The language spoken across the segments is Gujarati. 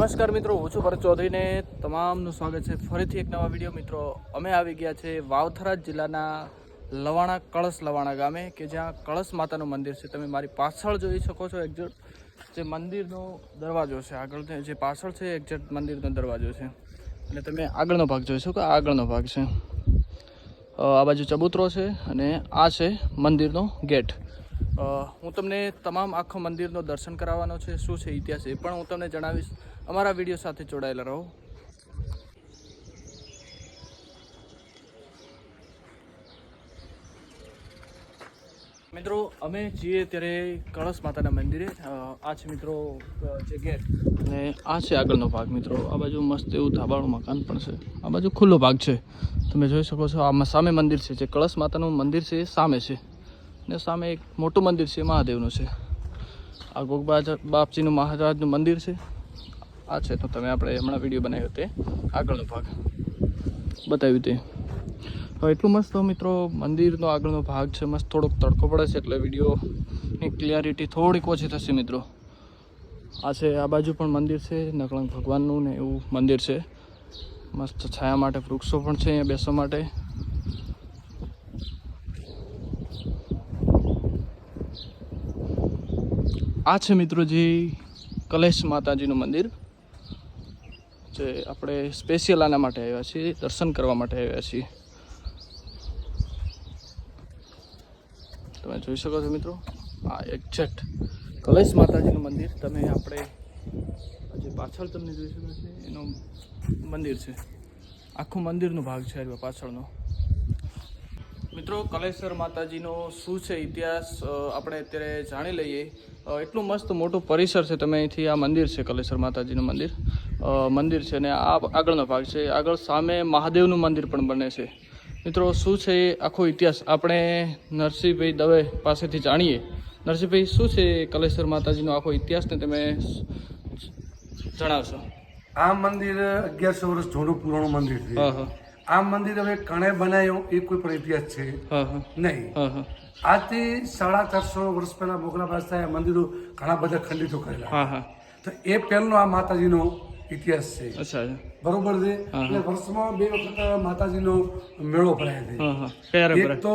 નમસ્કાર મિત્રો, હું છું ભરત ચૌધરીને તમામનું સ્વાગત છે. ફરીથી એક નવા વીડિયો. મિત્રો, અમે આવી ગયા છે વાવથરા જિલ્લાના લવાણા કળશ લવાણા ગામે, કે જ્યાં કળશ માતાનું મંદિર છે. તમે મારી પાછળ જોઈ શકો છો એક્ઝેક્ટ જે મંદિરનો દરવાજો છે. આગળ જે પાછળ છે એક્ઝેક્ટ મંદિરનો દરવાજો છે. અને તમે આગળનો ભાગ જોઈ શકો આગળનો ભાગ છે? આ બાજુ ચબૂતરો છે અને આ છે મંદિરનો ગેટ. હું તમને તમામ આખો મંદિરનો દર્શન કરાવવાનો છે, શું છે ઇતિહાસ એ પણ હું તમને જણાવીશ. અમારા વીડિયો સાથે જોડાયેલા રહો. મિત્રો, અમે છીએ ત્યારે કળશ માતાના મંદિરે. આ છે મિત્રો જે ગેટ અને આ છે આગળનો ભાગ મિત્રો. આ બાજુ મસ્ત એવું ધાબાળું મકાન પણ છે. આ બાજુ ખુલ્લો ભાગ છે. તમે જોઈ શકો છો, આમાં સામે મંદિર છે, જે કળશ માતાનું મંદિર છે, એ સામે છે. ને સામે એક મોટું મંદિર છે, મહાદેવનું છે. આ ગોગબા બાપજીનું મહારાજનું મંદિર છે. આ છે, તો તમે આપણે હમણાં વીડિયો બનાવ્યો તે આગળનો ભાગ. બતાવ્યું તે. હવે એટલું મસ્ત મિત્રો, મંદિરનો આગળનો ભાગ છે, મસ્ત થોડોક તડકો પડે છે એટલે વિડીયોની ક્લિયરિટી થોડીક ઓછી થશે મિત્રો. આ છે, આ બાજુ પણ મંદિર છે, નકળંગ ભગવાનનું ને એવું મંદિર છે. મસ્ત છાયા માટે વૃક્ષો પણ છે અહીંયા બેસવા માટે. આ છે મિત્રો જે કલેશ માતાજીનું મંદિર, જે આપણે સ્પેશિયલ આના માટે આવ્યા છીએ, દર્શન કરવા માટે આવ્યા છીએ. તમે જોઈ શકો છો મિત્રો, આ એક્ઝેક્ટ કલેશ માતાજીનું મંદિર. તમે આપણે જે પાછળ તમને જોઈ શકો છો એનું મંદિર છે. આખું મંદિરનો ભાગ છે પાછળનો. મિત્રો કલેશ્વર માતાજીનો શું છે ઇતિહાસ? આપણે અત્યારે જાણી લઈએ. એટલું મસ્ત મોટું પરિસર છે તમે અહીંથી આ મંદિર છે કલેશ્વર માતાજીનું મંદિર. મંદિર છે અને આ આગળનો ભાગ છે. આગળ સામે મહાદેવનું મંદિર પણ બને છે. મિત્રો શું છે એ આખો ઇતિહાસ? આપણે નરસિંહભાઈ દવે પાસેથી જાણીએ. નરસિંહભાઈ શું છે કલેશ્વર માતાજીનો આખો ઇતિહાસને તમે જણાવશો? આ મંદિર અગિયારસો વર્ષ જૂનું પુરાણું મંદિર છે. હા હા. આ મંદિર હવે કણે બનાવ્યો એ કોઈ પણ ઇતિહાસ છે નહીં. આજથી સાડા ચારસો વર્ષ પહેલા મોગલા બાદશાહે મંદિરો ઘણા બધા ખંડિતો કરેલા. તો એ પહેલનો આ માતાજીનો ઇતિહાસ છે. બરોબર છે? એટલે વર્ષમાં બે વખત માતાજીનો મેળો ભરાય છે. એક તો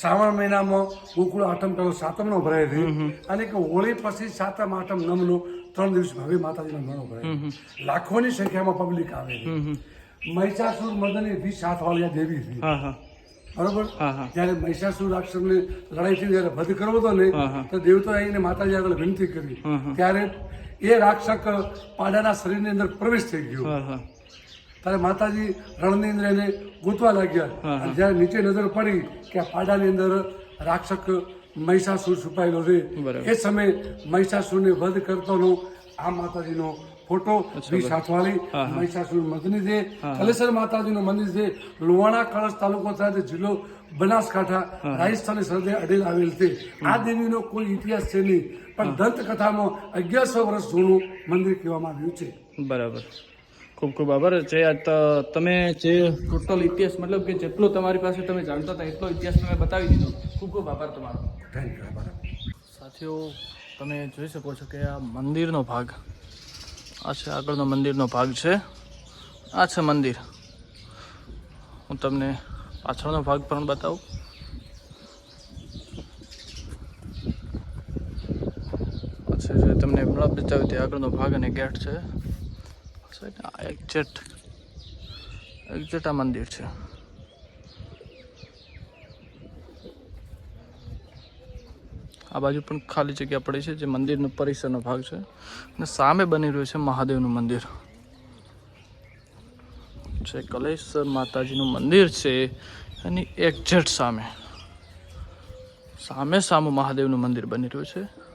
શ્રાવણ મહિનામાં ગોકુળ આઠમ પેલો સાતમનો ભરાય છે અને કે હોળી પછી સાતમ આઠમ નવનો ત્રણ દિવસ હવે માતાજીનો મેળો ભરાય લાખોની સંખ્યામાં પબ્લિક આવે છે. મહિષાસુર મદની વી સાત વાળિયા દેવી છે. હા હા. બરોબર? જયારે મહિષાસુર મહિષાસુર રાક્ષસને લડાઈ થઈ જયારે વધ કરવો હતો ને. તો દેવતા આવીને માતાજી આગળ વિનંતી કરી. ત્યારે એ રાક્ષક પાડાના શરીરની અંદર પ્રવેશ થઈ ગયો. ત્યારે માતાજી રણની અંદર એને ગોતવા લાગ્યા. જ્યારે નીચે નજર પડી કે આ પાડાની અંદર રાક્ષક મહિષાસુર છુપાયેલો છે એ સમયે મહિષાસુરને વધ કરતોનો આ માતાજીનો ફોટો વી. મહિષાસુર મદની છે કલેશ્વર માતાજીનું મંદિર છે લુવાણા કળશ તાલુકો સાથે જિલ્લો બનાસકાંઠા રાજસ્થાનની સરહદે અડેલ આવેલ છે. આ દેવીનો કોઈ ઇતિહાસ છે નહીં પણ દંતકથામાં અગિયારસો વર્ષ જૂનું મંદિર કહેવામાં આવ્યું છે. બરાબર. ખૂબ ખૂબ આભાર. જે આ તમે જે ટોટલ ઇતિહાસ મતલબ કે જેટલો તમારી પાસે તમે જાણતા હતા એટલો ઇતિહાસ તમે બતાવી દીધો. ખૂબ ખૂબ આભાર તમારો. થેન્ક યુ આભાર. સાથીઓ તમે જોઈ શકો છો કે આ મંદિરનો ભાગ આ છે આગળનો મંદિરનો ભાગ છે. આ છે મંદિર. હું તમને પાછળનો ભાગ પણ બતાવું. અચ્છા જે તમને હમણાં બતાવ્યું તે આગળનો ભાગ અને ગેટ છે. એક્ઝેક્ટ એક્ઝેક્ટ આ મંદિર છે. આ બાજુ પણ ખાલી જગ્યા પડી છે, જે મંદિરનો પરિસરનો ભાગ છે. અને સામે બની રહ્યું છે મહાદેવનું મંદિર. જે કલેશ્વર માતાજીનું મંદિર છે, એની એક્ઝેક્ટ સામે. સામે સામું મહાદેવનું મંદિર બની રહ્યું છે.